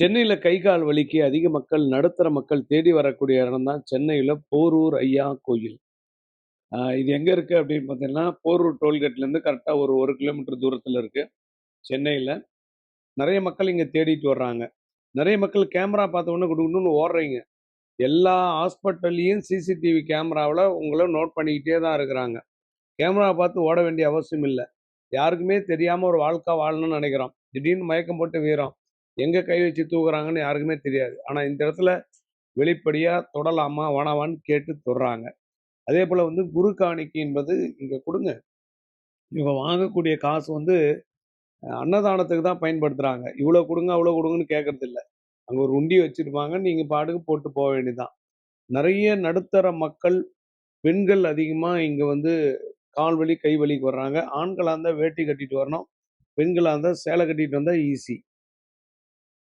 சென்னையில் கை கால் வலிக்கு அதிக மக்கள் நடுத்தர மக்கள் தேடி வரக்கூடிய இடம் தான் சென்னையில் போரூர் ஐயா கோயில். இது எங்கே இருக்குது அப்படின்னு பார்த்தீங்கன்னா போரூர் டோல்கேட்லேருந்து கரெக்டாக ஒரு ஒரு கிலோமீட்டர் தூரத்தில் இருக்குது சென்னையில். நிறைய மக்கள் இங்கே தேடிட்டு வர்றாங்க. நிறைய மக்கள் கேமரா பார்த்த உடனே கொடுக்கணும்னு ஓடுறீங்க. எல்லா ஹாஸ்பிட்டல்லையும் சிசிடிவி கேமராவில் உங்களை நோட் பண்ணிக்கிட்டே தான் இருக்கிறாங்க. கேமரா பார்த்து ஓட வேண்டிய அவசியம் இல்லை. யாருக்குமே தெரியாமல் ஒரு வாழ்க்கை வாழணும்னு நினைக்கிறோம். திடீர்னு மயக்கம் போட்டு வீரம். எங்கே கை வச்சு தூக்குறாங்கன்னு யாருக்குமே தெரியாது. ஆனால் இந்த இடத்துல வெளிப்படையாக தொடலாமா வேணாமான்னு கேட்டு தொடுறாங்க. அதே போல் வந்து குரு காணிக்கை என்பது இங்கே கொடுங்க. இவங்க வாங்கக்கூடிய காசு வந்து அன்னதானத்துக்கு தான் பயன்படுத்துகிறாங்க இவ்வளோ கொடுங்க அவ்வளோ கொடுங்கன்னு கேட்கறது இல்லை அங்கே ஒரு உண்டி வச்சுருப்பாங்க நீங்கள் பாட்டுக்கு போட்டு போக வேண்டியதுதான். நிறைய நடுத்தர மக்கள் பெண்கள் அதிகமாக இங்கே வந்து கால் வலி கை வலிக்கு வர்றாங்க. ஆண்களாக இருந்தால் வேட்டி கட்டிட்டு வரணும் பெண்களாக இருந்தால் சேலை கட்டிட்டு வந்தால் ஈஸி.